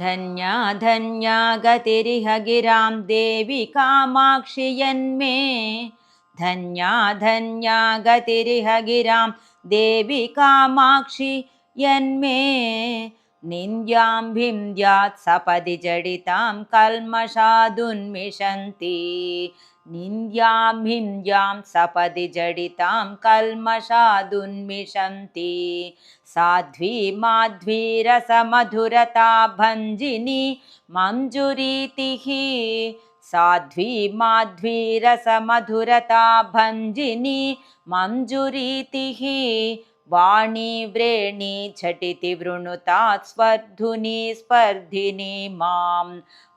धन्या धन्या गतिरिह गिरां देवि कामाक्षि यन्मे। धन्या धन्या गतिरिह गिरां देवि कामाक्षि यन्मे। निन्द्यां भिन्द्यात् सपदि जडितां कल्मषादुन्मिषन्ति निन्द्यां भिन्द्यां सपदि जडितां कल्मषादुन्मिषन्ति साध्वी माध्वीरसमधुरता भञ्जिनी मञ्जुरीतिः साध्वी माध्वीरसमधुरता भञ्जिनी मञ्जुरीतिः वाणी व्रेणी झटिति वृणुतात् स्पर्धुनी स्पर्धिनी मां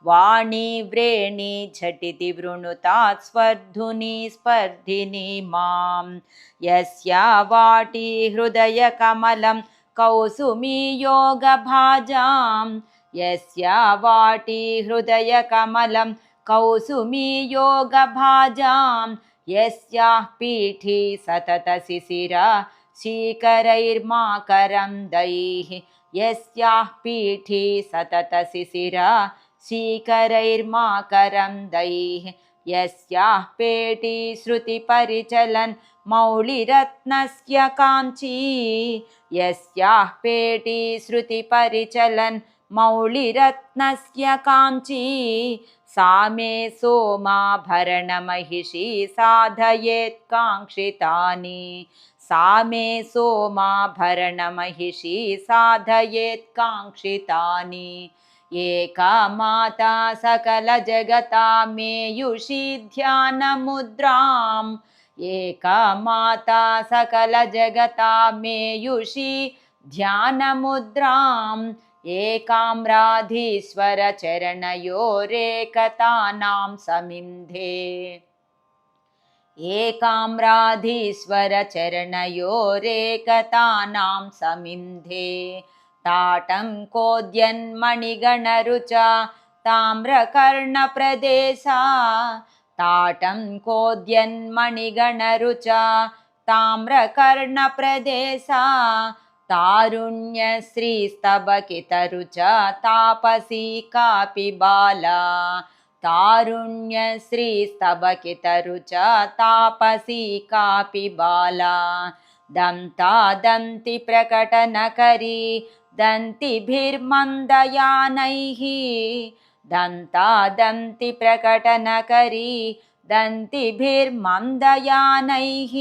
वाणी व्रेणी झटिति वृणुतात् स्पर्धुनी स्पर्धिनी मां यस्या वाटी हृदयकमलं कौसुमी योगभाजां यस्या वाटी हृदयकमलं कौसुमी योगभाजां यस्याः पीठी सततशिशिरा शीकरैर्माकरन्दैः यस्याः पीठी सततशिशिरा। शीकरैर्माकरन्दैः यस्याः पेटी श्रुतिपरिचलन् मौलिरत्नस्य काञ्ची। यस्याः पेटी श्रुतिपरिचलन् मौलिरत्नस्य काञ्ची। सा मे सोमाभरणमहिषी साधयेत् काङ्क्षितानि सा मे सोमाभरणमहिषी साधयेत् काङ्क्षितानि। एका माता सकलजगता मेयुषी ध्यानमुद्राम्। एका माता सकलजगता मेयुषी ध्यानमुद्राम्। एकाम्राधीश्वरचरणयोरेकतानां समिन्धे एकाम्राधीश्वरचरणयोरेकतानां समिन्धे ताटङ्कोद्यन्मणिगणरुचा ताम्रकर्णप्रदेशा ताटङ्कोद्यन्मणिगणरुचा ताम्रकर्णप्रदेशा तारुण्यश्रीस्तबकितरुचा तापसी कापि बाला तारुण्यश्रीस्तबकितरुचा तापसी कापि बाला। दन्ता दन्तिप्रकटनकरी दन्तिभिर्मन्दयानैः। दन्ता दन्तिप्रकटनकरी दन्तिभिर्मन्दयानैः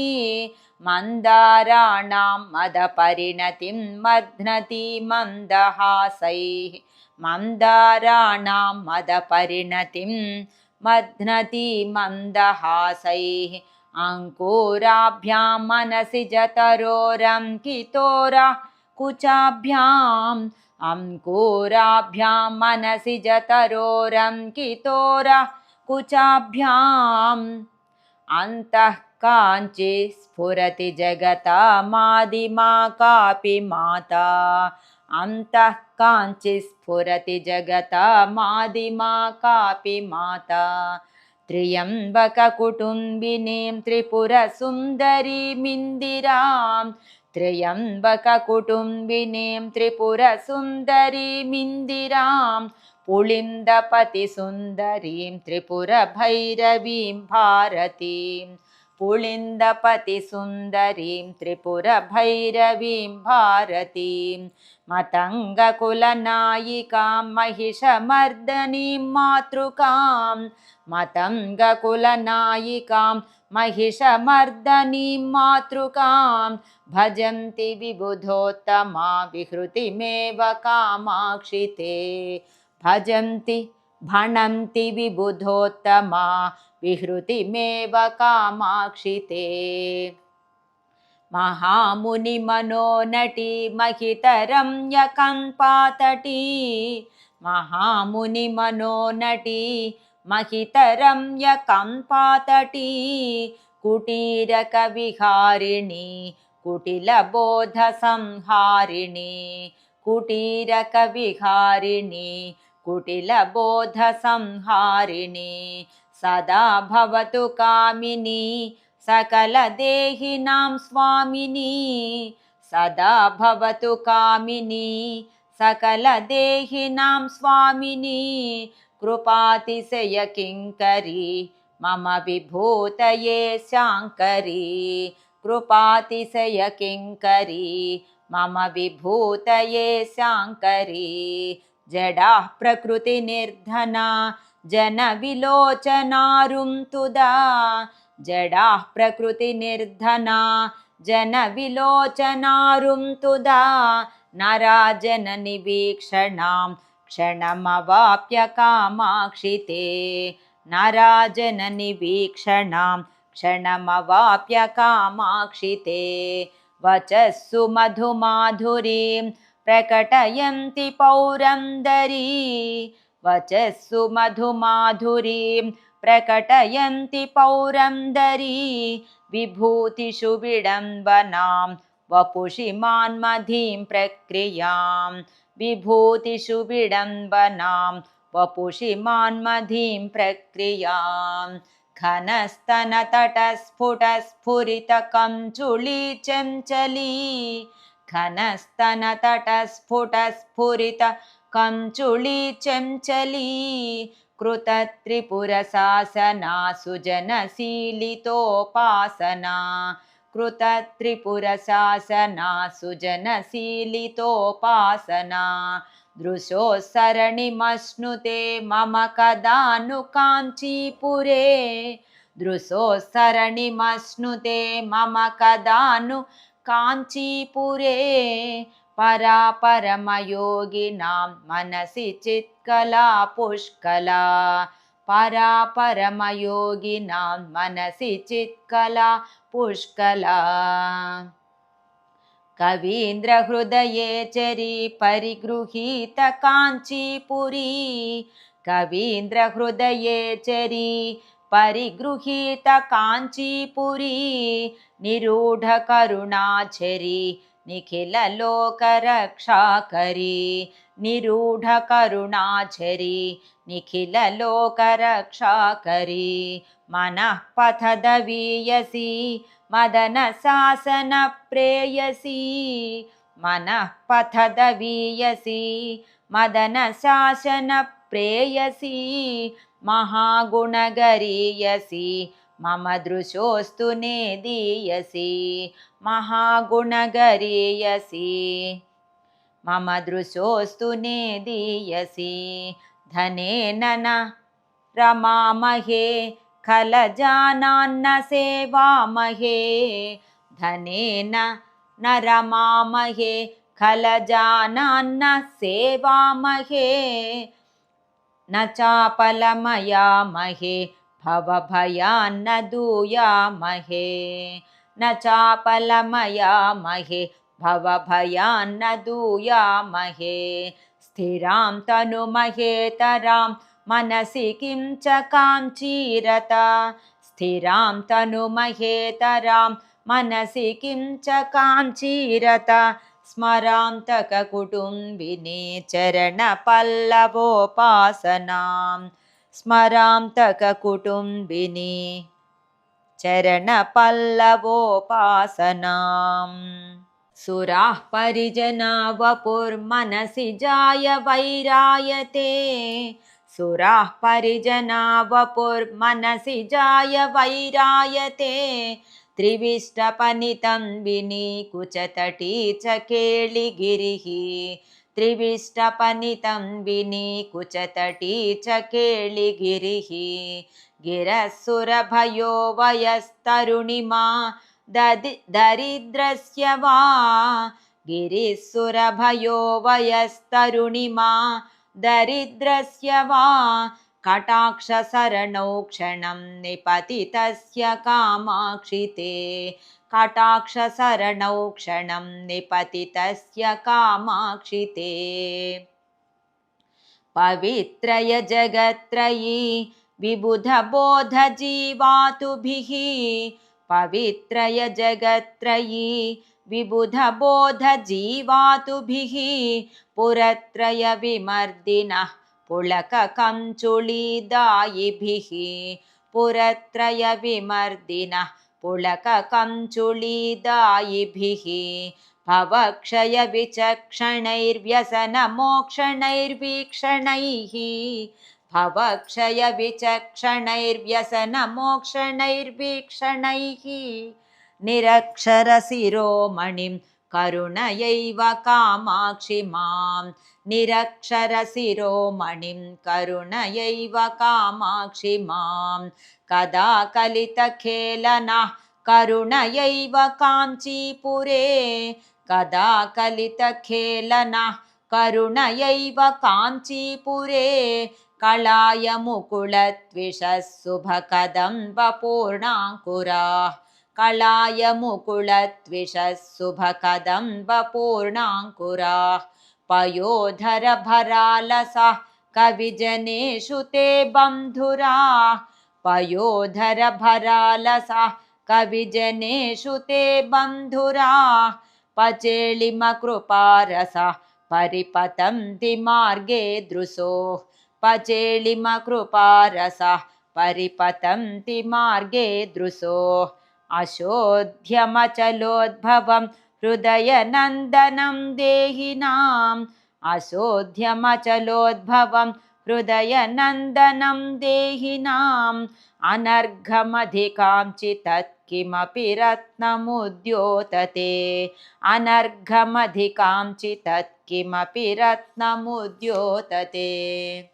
मन्दाराणां मदपरिणतिं मध्नति मन्दहासैः। मन्दाराणां मदपरिणतिं मध्नति मन्दहासैः। अङ्कुराभ्यां मनसि जतरोरङ्कितोरा कुचाभ्याम्। अङ्कुराभ्यां मनसि जतरोरङ्कितोरा कुचाभ्याम्। अन्तः काञ्चि स्फुरति जगता मादिमा कापि माता अन्तः काञ्चि स्फुरति जगता मादिमा कापि माता त्र्यम्बककुटुम्बिनीं त्रिपुरसुन्दरीमिन्दिरां त्र्यम्बककुटुम्बिनीं त्रिपुरसुन्दरीमिन्दिरां पुलिन्दपतिसुन्दरीं त्रिपुरभैरवीं भारतीं पुलिन्दपतिसुन्दरीं त्रिपुरभैरवीं भारतीं मतङ्गकुलनायिकां महिषमर्दनीं मातृकां मतङ्गकुलनायिकां महिषमर्दनीं मातृकां भजन्ति विबुधोत्तमा विहृतिमेव कामाक्षि ते। भजन्ति भणन्ति विबुधोत्तमा विहृतिमेव कामाक्षि ते। महामुनिमनोनटी महितरं यकन्पातटी महामुनिमनोनटी महितरं यकन्पातटी कुटीरकविहारिणी कुटिलबोधसंहारिणी। कुटीरकविहारिणी कुटिलबोधसंहारिणी सदा भवतु कामिनी सकलदेहिनां स्वामिनी। सदा भवतु कामिनी सकलदेहिनां स्वामिनी। कृपातिशयकिङ्करी मम विभूतये शाङ्करी। कृपातिशयकिङ्करी मम विभूतये शाङ्करी। जडाः प्रकृतिनिर्धना जनविलोचनारुं तुदा जडाः प्रकृतिनिर्धना नराजननिवीक्षणां क्षणमवाप्य कामाक्षिते नराजननिवीक्षणां क्षणमवाप्य कामाक्षिते वचः सुमधुमाधुरीं प्रकटयन्ति पौरन्दरी वचः सुमधुमाधुरीं प्रकटयन्ति पौरन्दरी विभूतिषु विडम्बनां वपुषि मान्मधीं प्रक्रियां विभूतिषु विडम्बनां वपुषि मान्मधीं प्रक्रियां घनस्तनतटस्फुटस्फुरितकञ्चुली चञ्चली घनस्तनतटस्फुटस्फुरित कञ्चुली चञ्चली कृतत्रिपुरशासना सुजनशीलितोपासना कृतत्रिपुरशासना सुजनशीलितोपासना दृशोस्सरणिमश्नुते मम कदा नु काञ्चीपुरे दृशोस्सरणिमश्नुते मम कदा नु काञ्चीपुरे परापरमयोगिनां मनसि चित्कला पुष्कला। परापरमयोगिनां मनसि चित्कला पुष्कला। कवीन्द्रहृदये चरी परिगृहीत काञ्चीपुरी। कवीन्द्रहृदये चरी परिगृहीत काञ्चीपुरी। निरूढकरुणाचरी निखिललोकरक्षाकरी निरूढकरुणाचरी निखिललोकरक्षाकरी मनः पथदवीयसी मदनशासनप्रेयसी मनः पथदवीयसी मदनशासनप्रेयसी महागुणगरीयसी मम दृशोऽस्तु नेदीयसी महागुणगरीयसी मम दृशोऽस्तु नेदीयसी धनेन न रमामहे खलजानान्न सेवामहे। धनेन न रमामहे खलजानान्न सेवामहे। न चापलमयामहे भवभयान्न दूयामहे न चापलमयामहे भवभयान्न दूयामहे। स्थिरां तनुमहेतरां मनसि किं च काञ्चीरता? स्थिरां तनुमहेतरां मनसि किं च काञ्चीरता? स्मरान्तककुटुम्बिनी चरणपल्लवोपासनां स्मरान्तककुटुम्बिनी चरणपल्लवोपासनाम् सुराः परिजना वपुर्मनसि जाय वैरायते सुराः परिजना वपुर्मनसि जाय वैरायते त्रिविष्टपनितं विनीकुचतटी च केळिगिरिः त्रिविष्टपनितं विनीकुचतटी च केळिगिरिः। गिरः सुरभयो वयस्तरुणिमा ददि दरिद्रस्य वा। गिरिः सुरभयो वयस्तरुणिमा दरिद्रस्य वा। कटाक्षसरणौ क्षणं निपतितस्य कामाक्षिते कटाक्षसरणौ क्षणं निपतितस्य कामाक्षिते पवित्रय जगत्त्रयी विबुधबोधजीवातुभिः पवित्रय जगत्त्रयी विबुधबोधजीवातुभिः पुरत्रयविमर्दिनः पुलककञ्चुळीदायिभिः पुरत्रयविमर्दिनः पुलककञ्चुळीदायिभिः भवक्षयविचक्षणैर्व्यसनमोक्षणैर्वीक्षणैः भवक्षयविचक्षणैर्व्यसनमोक्षणैर्वीक्षणैः निरक्षरशिरोमणिं करुणयैव कामाक्षि मां निरक्षरशिरोमणिं करुणयैव कामाक्षि मां कदा कलितखेलनः करुणयैव काञ्चीपुरे। कदा कलितखेलनः करुणयैव काञ्चीपुरे। कलाय मुकुलद्विषः शुभकदम्बपूर्णाङ्कुराः कलाय मुकुलद्विषः शुभकदम्बपूर्णाङ्कुराः पयोधरभरालसः कविजनेषु ते बन्धुराः पयोधरभरालसः कविजनेषु ते बन्धुराः पचेलिमकृपारसः परिपतन्ति मार्गे दृशोः। पचेलिमकृपारसः परिपतन्ति मार्गे दृशोः। अशोध्यमचलोद्भवं हृदयनन्दनं देहिनाम् अशोध्यमचलोद्भवं हृदयनन्दनं देहिनाम् अनर्घमधिकाञ्चित् किमपि रत्नमुद्योतते। अनर्घमधिकाञ्चित् किमपि रत्नमुद्योतते।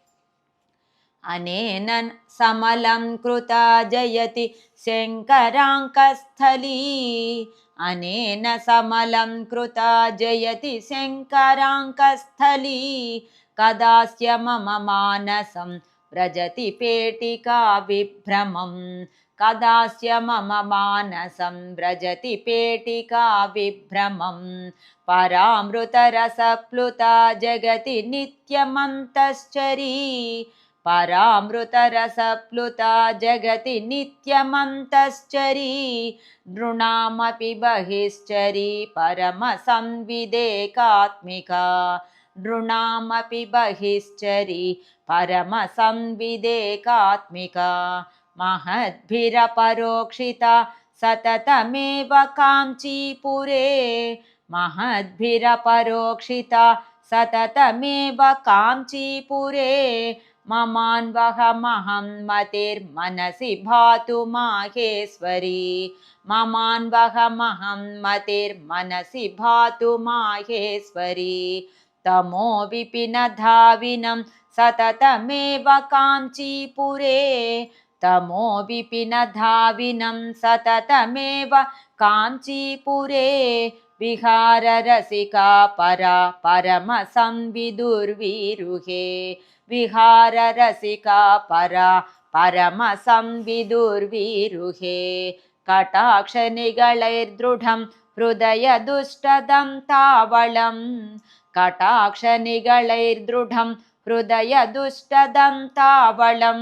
अनेन समलं कृता जयति शङ्कराङ्कस्थली। अनेन समलं कृता जयति शङ्कराङ्कस्थली कदास्य मम मानसं व्रजति पेटिका विभ्रमं। कदास्य मम मानसं व्रजति पेटिका विभ्रमं। परामृतरसप्लुता जगति नित्यमन्तश्चरी। परामृतरसप्लुता जगति नित्यमन्तश्चरी। नृणामपि बहिश्चरी परमसंविदेकात्मिका नृणामपि बहिश्चरी परमसंविदेकात्मिका। महद्भिरपरोक्षिता सततमेव काञ्चीपुरे। महद्भिरपरोक्षिता सततमेव काञ्चीपुरे। ममान्वहमहं मतिर्मनसि भातु माहेश्वरी। ममान्वहमहं मतिर्मनसि भातु माहेश्वरी तमो विपिनधाविनं सततमेव काञ्चीपुरे। तमो विपिनधाविनं सततमेव काञ्चीपुरे। विहाररसिका परा परमसंविदुर्विरुहे। विहाररसिका परा परमसंविदुर्विरुहे। कटाक्षनिगलैर्दृढं हृदयदुष्टदं तावलं कटाक्षनिगलैर्दृढं हृदयदुष्टदं तावलं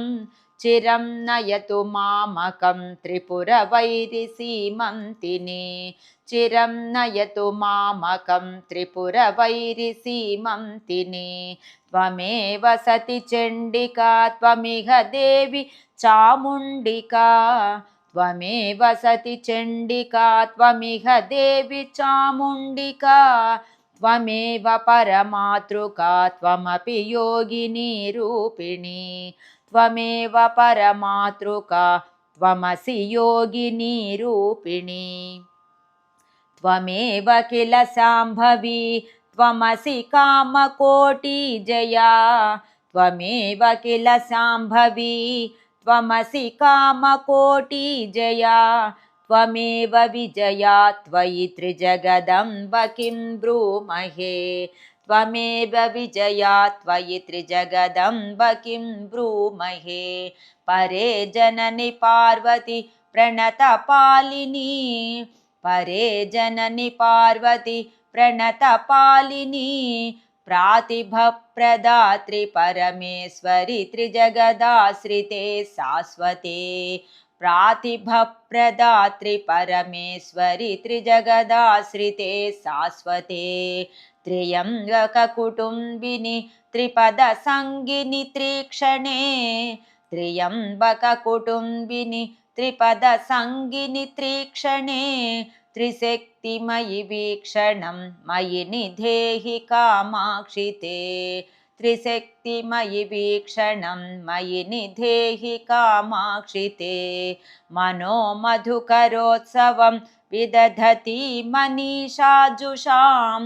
चिरं नयतु मामकं त्रिपुरवैरिसीमन्तिने चिरं नयतु मामकं त्रिपुरवैरिसीमन्तिने त्वमेव सति चण्डिका त्वमिह देवि चामुण्डिका त्वमेव सति चण्डिका त्वमिह देवि चामुण्डिका त्वमेव परमातृका त्वमपि योगिनीरूपिणी त्वमेव परमातृका त्वमसि योगिनीरूपिणी त्वमेव किल साम्भवी त्वमसि कामकोटिजया त्वमेव किल साम्भवी त्वमसि कामकोटिजया त्वमेव विजया त्वयि त्रिजगदम्ब किं ब्रूमहे। त्वमेव विजया त्वयि त्रिजगदम्ब किं ब्रूमहे। परे जननि पार्वति प्रणतपालिनी। परे जननि पार्वति प्रणतपालिनी। प्रातिभप्रदात्रि परमेश्वरि त्रिजगदाश्रिते शाश्वते प्रातिभप्रदात्रि परमेश्वरि त्रिजगदाश्रिते शाश्वते। त्र्यम्बककुटुम्बिनि त्रिपदसङ्गिनि त्रिक्षणे। त्र्यम्बककुटुम्बिनि त्रिपदसङ्गिनि त्रिक्षणे। त्रिशक्तिमयि वीक्षणं मयि निधेहि कामाक्षिते त्रिशक्तिमयि वीक्षणं मयि निधेहि कामाक्षिते मनो मधुकरोत्सवं विदधति मनीषाजुषां।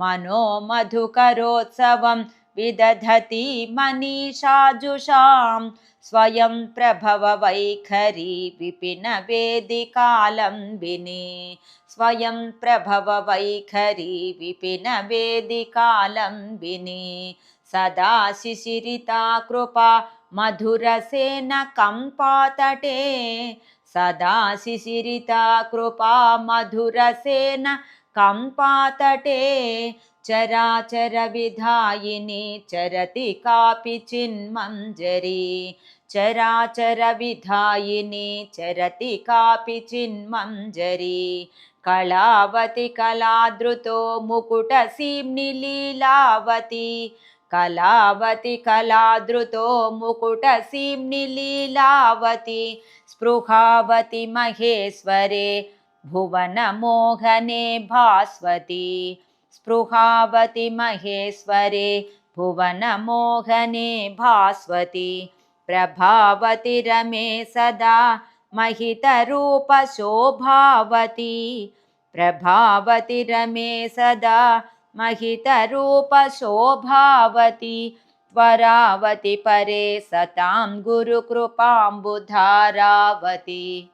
मनो मधुकरोत्सवं विदधति मनीषाजुषां। स्वयं प्रभववैखरी विपिनवेदिकालम्बिनी स्वयं प्रभववैखरी विपिनवेदिकालम्बिनी सदा शिशिरिता कृपा मधुरसेन कम्पातटे सदा शिशिरिता कृपा मधुरसेन कम्पातटे चराचरविधायिनी चरति कापि चिन्मञ्जरी। चराचरविधायिनी चरति कापि चिन्मञ्जरी कलावति कलादृतो मुकुटसीम्नि लीलावती कलावति कलादृतो मुकुटसीम्नि लीलावती स्पृहावति महेश्वरे भुवनमोहने भास्वती। स्पृहावति महेश्वरे भुवनमोहने भास्वती। प्रभावति रमे सदा महितरूपशोभावती। प्रभावति रमे सदा महितरूपशोभावती। त्वरावति परे सतां गुरुकृपाम्बुधारावती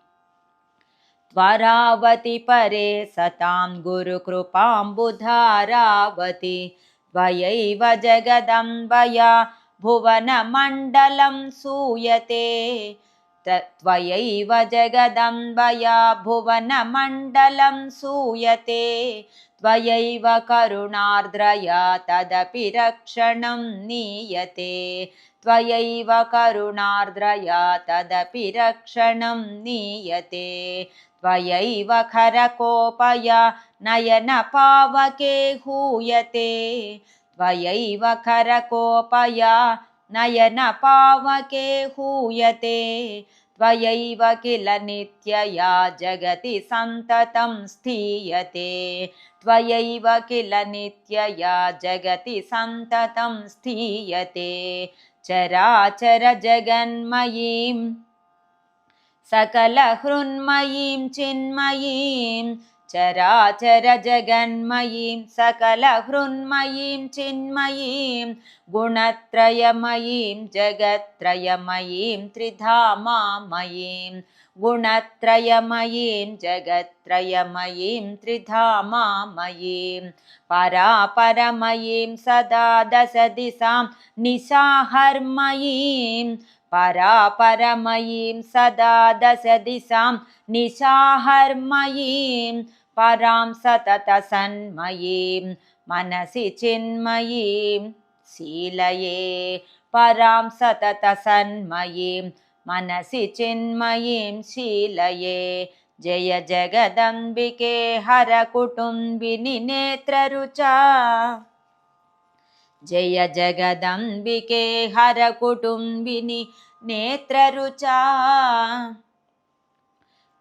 त्वरावति परे सतां गुरुकृपाम्बुधारावति त्वयैव जगदम्बया भुवनमण्डलं सूयते त्वयैव जगदम्बया भुवनमण्डलं सूयते। त्वयैव करुणार्द्रया तदपि रक्षणं नीयते। त्वयैव करुणार्द्रया तदपि रक्षणं नीयते। त्वयैव खरकोपया नयनपावके हूयते। त्वयैव खरकोपया नयनपावके हूयते त्वयैव किल नित्यया जगति सन्ततं स्थीयते। त्वयैव किल नित्यया जगति सन्ततं स्थीयते। चराचरजगन्मयीं सकलहृन्मयीं चिन्मयीं चराचरजगन्मयीं सकलहृन्मयीं चिन्मयीं गुणत्रयमयीं जगत्त्रयमयीं त्रिधामामयीं गुणत्रयमयीं जगत्त्रयमयीं त्रिधामामयीं परापरमयीं सदा दशदिशां निशाहर्मयीं परापरमयीं सदा दशदिशां निशाहर्मयीं परां सततसन्मयीं मनसि चिन्मयीं शीलये। परां सततसन्मयीं मनसि चिन्मयीं शीलये। जय जगदम्बिके हरकुटुम्बिनि नेत्ररुचा जय जगदम्बिके हरकुटुम्बिनि नेत्ररुचा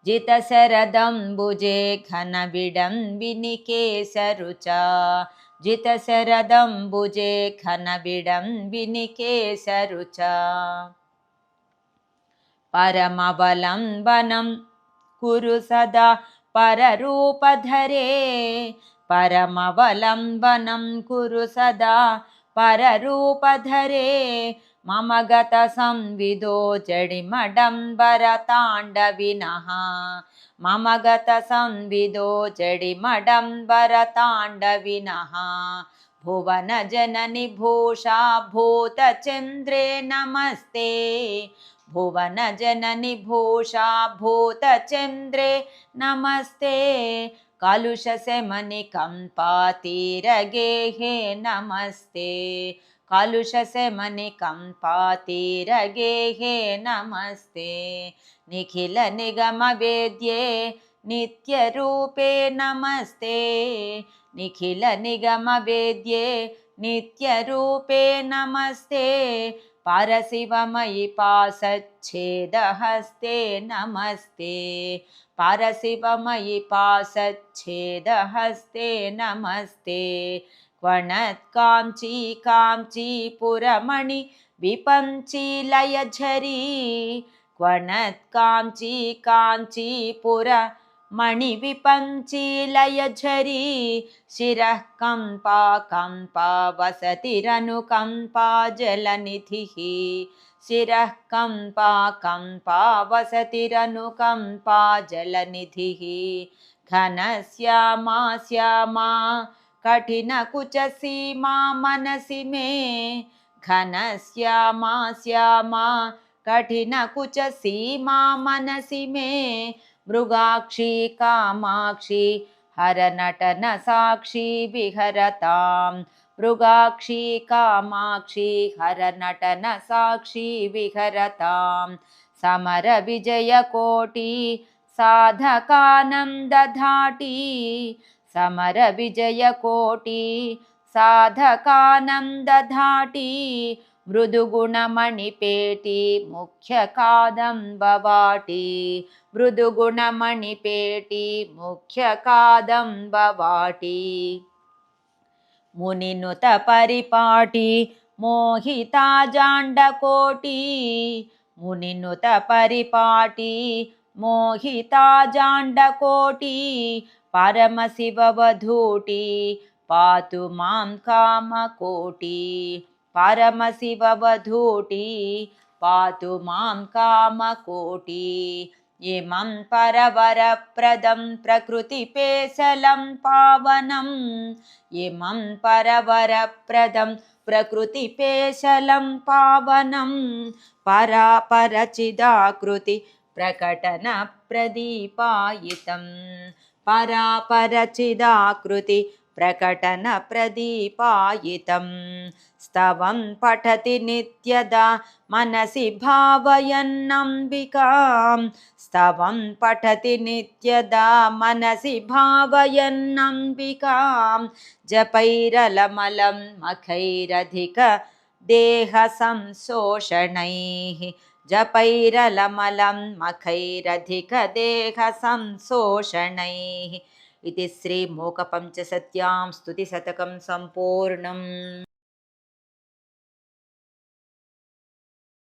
जितशरदम्बुजे घनविडम्बिनि केशरुचा जितशरदम्बुजे घनविडम्बिनि केशरुचा परमवलम्बनं कुरु सदा पररूपधरे परमवलम्बनं कुरु सदा पररूपधरे मम गतसंविदो जडिमडम्बरताण्डविनः। मम गतसंविदो जडिमडम्बरताण्डविनः। भुवनजननि भूषा भूतचन्द्रे नमस्ते। भुवनजननि भूषा भूतचन्द्रे नमस्ते कलुषशमनिकम्पातिरगेहे नमस्ते। कलुषशमनिकम्पातिरगेहे नमस्ते। निखिलनिगमवेद्ये नित्यरूपे नमस्ते। निखिलनिगमवेद्ये नित्यरूपे नमस्ते परशिवमयि पासच्छेदहस्ते नमस्ते। परशिवमयि पासच्छेदहस्ते नमस्ते काञ्चीपुरमणि विपञ्चीलयझरी क्वणत्काञ्ची काञ्चीपुर मणिविपञ्चीलयझरी शिरः कम्पा कम्पा वसतिरनुकम्पा जलनिधिः शिरः कम्पा कम्पा वसतिरनुकम्पा जलनिधिः घनश्यामा श्यामा कठिनकुचसीमा मनसि मे। घनश्यामा श्यामा कठिनकुचसीमा मनसि मे मृगाक्षी कामाक्षी हरनटनसाक्षी विहरतां। मृगाक्षी कामाक्षी हरनटनसाक्षी विहरतां। समरविजयकोटि साधकानन्दधाटी। समरविजयकोटि మృదుగుణమణిపేటి ముఖ్య కాదంబవాటి. మృదుగుణమణిపేటి ముఖ్య కాదంబవాటి. మునినుత పరిపాటి మోహితాజాండకోటి మునినుత పరిపాటి మోహితాజాండకోటి పరమశివవధూటి పాతు మాం కామకోటి. परमशिववधूटी पातु मां कामकोटी। इमं परवरप्रदं प्रकृतिपेशलं पावनम् इमं परवरप्रदं प्रकृतिपेशलं पावनं। परापरचिदाकृति प्रकटनप्रदीपायितं। परापरचिदाकृति प्रकटनप्रदीपायितं स्तवं पठति नित्यदा मनसि भावयन्नम्बिकां स्तवं पठति नित्यदा मनसि भावयन्नम्बिकां जपैरलमलं मखैरधिक देहसंशोषणैः। जपैरलमलं मखैरधिकदेहसंशोषणैः इति श्रीमूकपञ्चसत्यां स्तुतिशतकं सम्पूर्णम्